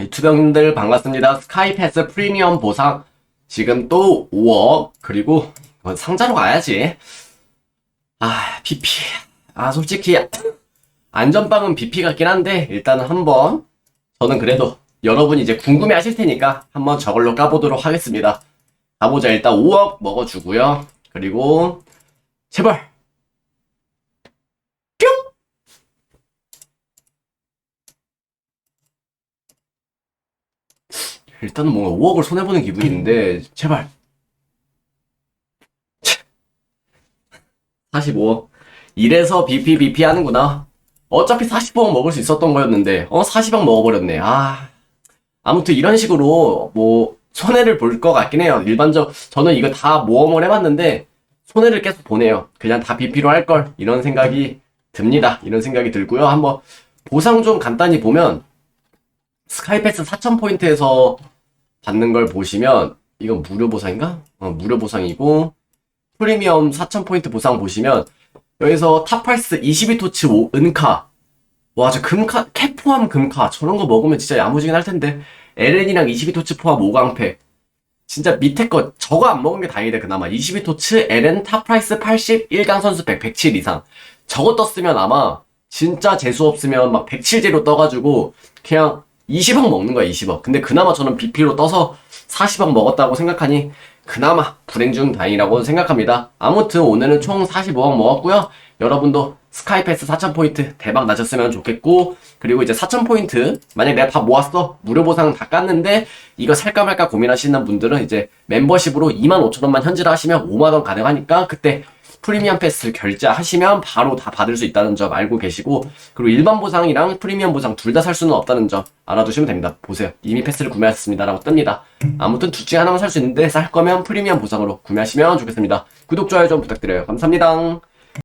유튜브형들 반갑습니다. 스카이패스 프리미엄 보상 지금 또 5억 그리고 이건 상자로 가야지. 아 BP 아 솔직히 안전빵은 BP 같긴 한데 일단은 한번 저는 그래도 여러분이 이제 궁금해 하실 테니까 한번 저걸로 까보도록 하겠습니다. 가보자 일단 5억 먹어주고요. 그리고 제발 일단은 뭔가 5억을 손해보는 기분인데 제발. 45억. 이래서 BP BP 하는구나. 어차피 45억 먹을 수 있었던 거였는데 어 40억 먹어버렸네. 아. 아무튼 이런 식으로 뭐 손해를 볼 것 같긴 해요. 일반적 저는 이거 다 모험을 해봤는데 손해를 계속 보네요. 그냥 다 BP로 할 걸. 이런 생각이 듭니다. 이런 생각이 들고요. 한번 보상 좀 간단히 보면 스카이패스 4000포인트에서 받는 걸 보시면 이건 무료 보상인가? 어, 무료 보상이고 프리미엄 4000포인트 보상 보시면 여기서 탑팔스 22토치 5 은카. 와 저 금카 캡 포함 금카. 저런 거 먹으면 진짜 야무지긴 할 텐데. LN이랑 22토치 포함 5강팩 진짜 밑에 거 저거 안 먹은 게 다행이다 그나마. 22토치 LN 탑프라이스 80 1강 선수팩 107 이상. 저거 떴으면 아마 진짜 재수 없으면 막 107제로 떠가지고 그냥 20억 먹는 거야 20억. 근데 그나마 저는 BP로 떠서 40억 먹었다고 생각하니 그나마 불행 중 다행이라고 생각합니다. 아무튼 오늘은 총 45억 먹었고요. 여러분도 스카이패스 4000포인트 대박 나셨으면 좋겠고 그리고 이제 4000포인트 만약 내가 다 모았어 무료 보상 다 깠는데 이거 살까 말까 고민하시는 분들은 이제 멤버십으로 25,000원만 현질을 하시면 5만원 가능하니까 그때 프리미엄 패스 결제하시면 바로 다 받을 수 있다는 점 알고 계시고 그리고 일반 보상이랑 프리미엄 보상 둘 다 살 수는 없다는 점 알아두시면 됩니다. 보세요. 이미 패스를 구매하셨습니다. 라고 뜹니다. 아무튼 둘 중에 하나만 살 수 있는데 살 거면 프리미엄 보상으로 구매하시면 좋겠습니다. 구독, 좋아요 좀 부탁드려요. 감사합니다.